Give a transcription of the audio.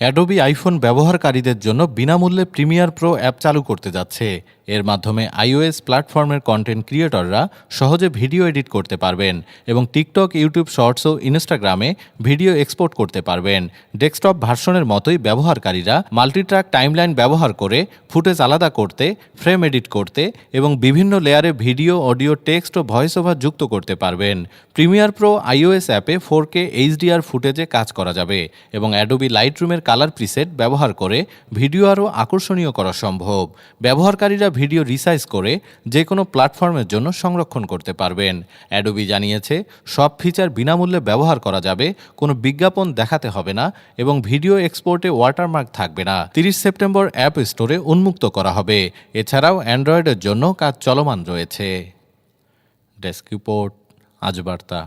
Adobe iPhone ব্যবহারকারীদের জন্য বিনামূল্যে প্রিমিয়ার প্রো অ্যাপ চালু করতে যাচ্ছে। এর মাধ্যমে আইওএস প্ল্যাটফর্মের কন্টেন্ট ক্রিয়েটররা সহজে ভিডিও এডিট করতে পারবেন এবং টিকটক ইউটিউব শর্টস ও ইনস্টাগ্রামে ভিডিও এক্সপোর্ট করতে পারবেন। ডেস্কটপ ভার্সনের মতোই ব্যবহারকারীরা মাল্টিট্র্যাক টাইমলাইন ব্যবহার করে ফুটেজ আলাদা করতে ফ্রেম এডিট করতে এবং বিভিন্ন লেয়ারে ভিডিও অডিও টেক্সট ও ভয়েস ওভার যুক্ত করতে পারবেন। প্রিমিয়ার প্রো আইওএস অ্যাপে ফোর কে এইচডিআর ফুটেজে কাজ করা যাবে এবং অ্যাডোবি লাইটরুমের কালার প্রিসেট ব্যবহার করে ভিডিও আরও আকর্ষণীয় করা সম্ভব। ব্যবহারকারীরা ভিডিও রিসাইজ করে যে কোনো প্ল্যাটফর্মের জন্য সংরক্ষণ করতে পারবেন। অ্যাডোবি জানিয়েছে, সব ফিচার বিনামূল্যে ব্যবহার করা যাবে, কোনো বিজ্ঞাপন দেখাতে হবে না এবং ভিডিও এক্সপোর্টে ওয়াটারমার্ক থাকবে না। তিরিশ সেপ্টেম্বর অ্যাপ স্টোরে উন্মুক্ত করা হবে। এছাড়াও অ্যান্ড্রয়েডের জন্য কাজ চলমান রয়েছে। ডেস্ক রিপোর্ট, আজ বার্তা।